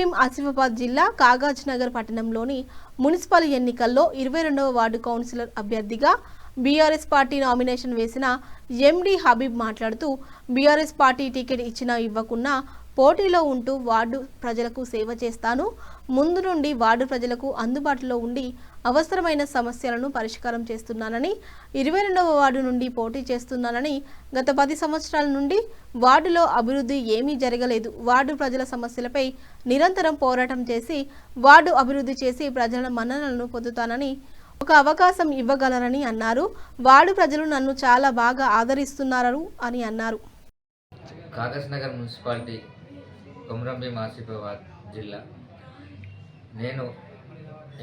కొమరంభీం ఆసిఫాబాద్ జిల్లా కాగజ్ నగర్ పట్టణంలోని మున్సిపల్ ఎన్నికల్లో ఇరవై రెండవ వార్డు కౌన్సిలర్ అభ్యర్థిగా బీఆర్ఎస్ పార్టీ నామినేషన్ వేసిన ఎండి హబీబ్ మాట్లాడుతూ బీఆర్ఎస్ పార్టీ టికెట్ ఇచ్చినా ఇవ్వకున్నా పోటీలో ఉంటూ వార్డు ప్రజలకు సేవ చేస్తాను. ముందు నుండి వార్డు ప్రజలకు అందుబాటులో ఉండి అవసరమైన సమస్యలను పరిష్కారం చేస్తున్నానని ఇరవై రెండవ వార్డు నుండి పోటీ చేస్తున్నానని గత పది సంవత్సరాల నుండి వార్డులో అభివృద్ధి ఏమీ జరగలేదు. వార్డు ప్రజల సమస్యలపై నిరంతరం పోరాటం చేసి వార్డు అభివృద్ధి చేసి ప్రజల మన్ననలను పొందుతానని ఒక అవకాశం ఇవ్వగలరని అన్నారు. వార్డు ప్రజలు నన్ను చాలా బాగా ఆదరిస్తున్నారు అని అన్నారు. కాగజ్ నగర్ మున్సిపాలిటీ కొమరంభీం ఆసిఫాబాద్ జిల్లా. నేను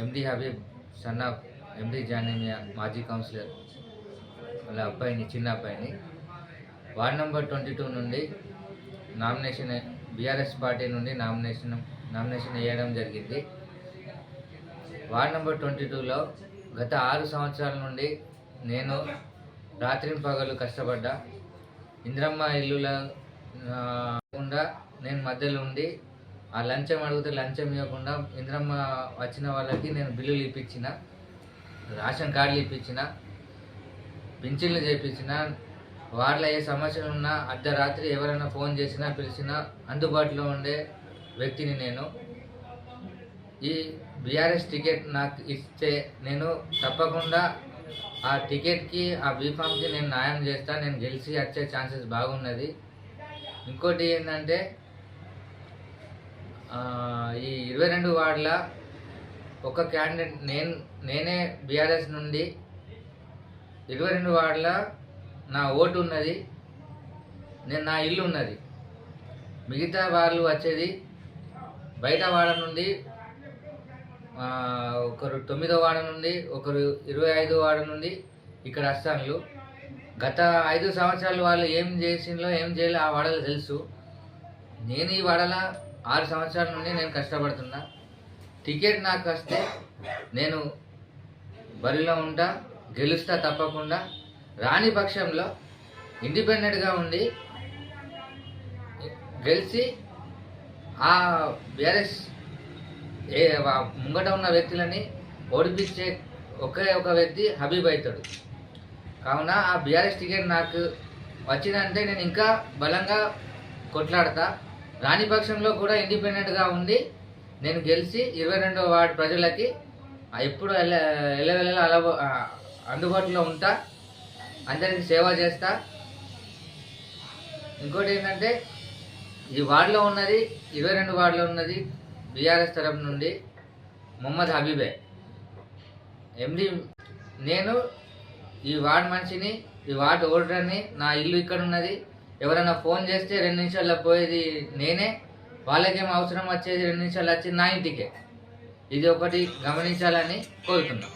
MD Habib son of MD Janimiya మాజీ కౌన్సిలర్ వాళ్ళ అబ్బాయిని చిన్న అబ్బాయిని. వార్డ్ నెంబర్ ట్వంటీ టూ నుండి నామినేషన్ బీఆర్ఎస్ పార్టీ నుండి నామినేషన్ నామినేషన్ వేయడం జరిగింది. వార్డ్ నెంబర్ ట్వంటీ టూలో గత ఆరు సంవత్సరాల నుండి నేను రాత్రి పగలు కష్టపడ్డా. ఇంద్రమ్మ ఇల్లుల కాకుండా నేను మధ్యలో ఉండి ఆ లంచం అడిగితే లంచం ఇవ్వకుండా ఇంద్రమ్మ వచ్చిన వాళ్ళకి నేను బిల్లులు ఇప్పించిన రేషన్ కార్డులు ఇప్పించిన పింఛన్లు చేయించిన వాళ్ళ ఏ సమస్యలు ఉన్నా అర్ధరాత్రి ఎవరైనా ఫోన్ చేసినా పిలిచినా అందుబాటులో ఉండే వ్యక్తిని నేను. ఈ బీఆర్ఎస్ టికెట్ నాకు ఇస్తే నేను తప్పకుండా ఆ టికెట్కి ఆ బీఫామ్కి నేను న్యాయం చేస్తాను నేను గెలిచి వచ్చే ఛాన్సెస్ బాగున్నది. ఇంకోటి ఏంటంటే ఈ ఇరవై రెండు వార్డుల ఒక క్యాండిడేట్ నేను నేనే బీఆర్ఎస్ నుండి ఇరవై రెండు వార్డుల నా ఓటు ఉన్నది నేను నా ఇల్లు ఉన్నది. మిగతా వాళ్ళు వచ్చేది బయట వాడ నుండి ఒకరు తొమ్మిదో వాడ నుండి ఒకరు ఇరవై ఐదో వాడ నుండి ఇక్కడ వస్తాను గత ఐదు సంవత్సరాలు వాళ్ళు ఏం చేసిందో ఏం చేయాలో ఆ వాడలు తెలుసు. నేను ఈ వాడల ఆరు సంవత్సరాల నుండి నేను కష్టపడుతున్నా. టికెట్ నాకు వస్తే నేను బరిలో ఉంటా గెలుస్తా తప్పకుండా. రాని పక్షంలో ఇండిపెండెంట్గా ఉండి గెలిచి ఆ బీఆర్ఎస్ ఏ ముంగట ఉన్న వ్యక్తులని ఓడిపించే ఒకే ఒక వ్యక్తి హబీబ్ అవుతాడు కావున ఆ బీఆర్ఎస్ టికెట్ నాకు వచ్చిందంటే నేను ఇంకా బలంగా కొట్లాడతా. రాని పక్షంలో కూడా ఇండిపెండెంట్గా ఉండి నేను గెలిచి ఇరవై రెండవ వార్డు ప్రజలకి ఎప్పుడు ఎల్ల ఎల్లవెల్ల అలా అందుబాటులో ఉంటా అందరికి సేవ చేస్తా. ఇంకోటి ఏంటంటే ఈ వార్డులో ఉన్నది ఇరవై రెండు వార్డులో ఉన్నది బీఆర్ఎస్ తరఫు నుండి మొహమ్మద్ హబీబే. ఎండి నేను ఈ వార్డ్ మనిషిని ఈ వార్డ్ ఓటర్ని నా ఇల్లు ఇక్కడ ఉన్నది ఎవరైనా ఫోన్ చేస్తే రెండు నిమిషాల్లో పోయేది నేనే వాళ్ళకేం అవసరం వచ్చేది రెండు నిమిషాలు వచ్చి నా ఇంటికే. ఇది ఒకటి గమనించాలని కోరుతున్నాను